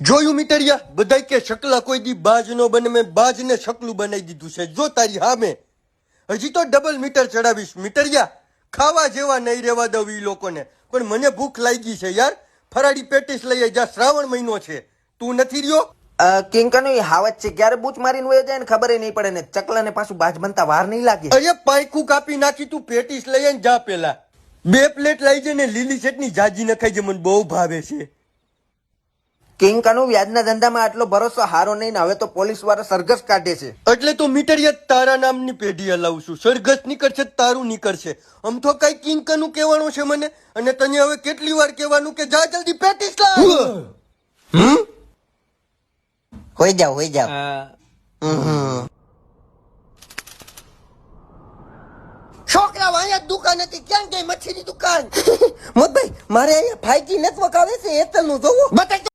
જોયું મીટરિયા? બધાય કે શકલા કોઈ દી બાજ નો બને મેં બાજ ને શકલું બનાવી દીધું છે. જો તારી હામે. હજી તો ડબલ મીટર ચડાવીશ. મીટરિયા ખાવા જેવા નહીં રહેવા દઉં એ લોકોને. પણ મને ભૂખ લાગી છે યાર. ફરાળી પેટીસ લઈ જા શ્રાવણ મહિનો છે. તું નથી રહ્યો? કિંકનો એ હાવત છે. ક્યારે બૂચ મારીને વહી જાય ને ખબર નહીં પડે ને ચકલાને પાછું બાજ બનતા વાર નહીં લાગે. અરે પાયકું કાપી નાખી તું પેટીસ લઈએ આવીને જા પેલા. બે પ્લેટ લઈ જઈને લીલી ચટણી જાજી નખાઈ જે મને બહુ ભાવે છે. કિંકનું વ્યાજના ધંધામાં આટલો ભરોસો હારો નહીં હવે તો પોલીસવાળા સરઘસ કાઢે છે. એટલે તો મીટરિયા તારા નામની પેઢી હલાવું છું. સરઘસ નીકળશે તારું નીકળશે. આમ તો કઈ કિંકાનું કહેવાનું છે મને? અને તને હવે કેટલી વાર કહેવાનું કે જા જલ્દી પેટીસ લાવ! હોઈ જાવ હોઈ જાવ છોકરા અહીંયા દુકાન હતી. ક્યાં ગઈ મચ્છીની દુકાન? મોતભાઈ મારે અહીંયા ફાઈવજી નેટવર્ક આવે છે એરટેલનું જોવું.